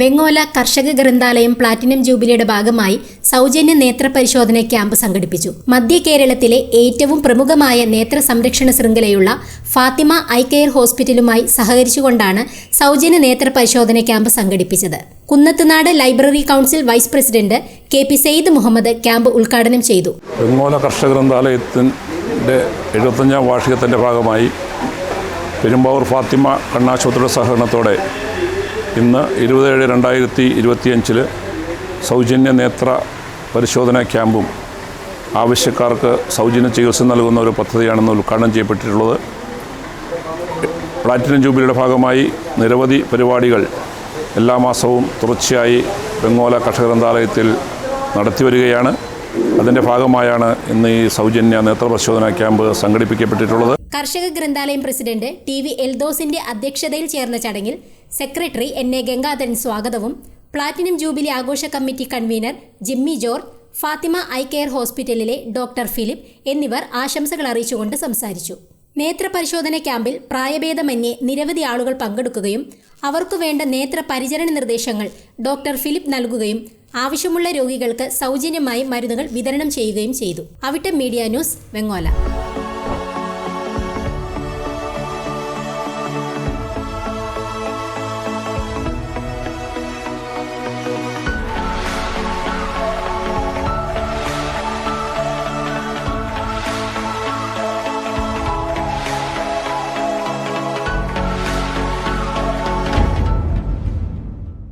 വെങ്ങോല കർഷക ഗ്രന്ഥാലയം പ്ലാറ്റിനം ജൂബിലിയുടെ ഭാഗമായി സൗജന്യ നേത്ര പരിശോധന ക്യാമ്പ് സംഘടിപ്പിച്ചു. മധ്യ കേരളത്തിലെ ഏറ്റവും പ്രമുഖമായ നേത്ര സംരക്ഷണ ശൃംഖലയുള്ള ഫാത്തിമ ഐ കെയർ ഹോസ്പിറ്റലുമായി സഹകരിച്ചുകൊണ്ടാണ് സൗജന്യ നേത്ര പരിശോധന ക്യാമ്പ് സംഘടിപ്പിച്ചത്. Kunnathunad library council vice president K P Syed Muhammad camp ഉദ്ഘാടനം ചെയ്തു. വെങ്ങോല കർഷക ഗ്രന്ഥാലയത്തിന്റെ എഴുപത്തഞ്ചാം വാർഷികത്തിന്റെ ഭാഗമായി പെരുമ്പാവൂർ ഫാത്തിമ കണ്ണാശുപത്രിയുടെ സഹകരണത്തോടെ ഇന്ന് ഇരുപത് ഏഴ് രണ്ടായിരത്തി ഇരുപത്തിയഞ്ചിൽ സൗജന്യ നേത്ര പരിശോധനാ ക്യാമ്പും ആവശ്യക്കാർക്ക് സൗജന്യ ചികിത്സ നൽകുന്ന ഒരു പദ്ധതിയാണെന്ന് ഉദ്ഘാടനം ചെയ്യപ്പെട്ടിട്ടുള്ളത്. പ്ലാറ്റിനം ജൂബിലിയുടെ ഭാഗമായി നിരവധി പരിപാടികൾ എല്ലാ മാസവും തുടർച്ചയായി ബംഗോല കർഷക ഗ്രന്ഥാലയത്തിൽ നടത്തിവരികയാണ് അതിന്റെ ഭാഗമായാണ് ഇന്ന് ഈ സൗജന്യ നേത്രപരിശോധനാ ക്യാമ്പ് സംഘടിപ്പിക്കപ്പെട്ടിട്ടുള്ളത്. കർഷക ഗ്രന്ഥാലയം പ്രസിഡന്റ് ടി വി എൽദോസിന്റെ അധ്യക്ഷതയിൽ ചേർന്ന ചടങ്ങിൽ സെക്രട്ടറി എൻ എ ഗംഗാധരൻ സ്വാഗതവും പ്ലാറ്റിനം ജൂബിലി ആഘോഷ committee convener Jimmy George Fatima eye care ഹോസ്പിറ്റലിലെ ഡോക്ടർ ഫിലിപ്പ് എന്നിവർ ആശംസകൾ അറിയിച്ചുകൊണ്ട് സംസാരിച്ചു. നേത്രപരിശോധന ക്യാമ്പിൽ പ്രായഭേദമന്യേ നിരവധി ആളുകൾ പങ്കെടുക്കുകയും അവർക്കു വേണ്ട നേത്ര പരിചരണ നിർദ്ദേശങ്ങൾ ഡോക്ടർ ഫിലിപ്പ് നൽകുകയും ആവശ്യമുള്ള രോഗികൾക്ക് സൗജന്യമായി മരുന്നുകൾ വിതരണം ചെയ്യുകയും ചെയ്തു. Avittam media news Vengola.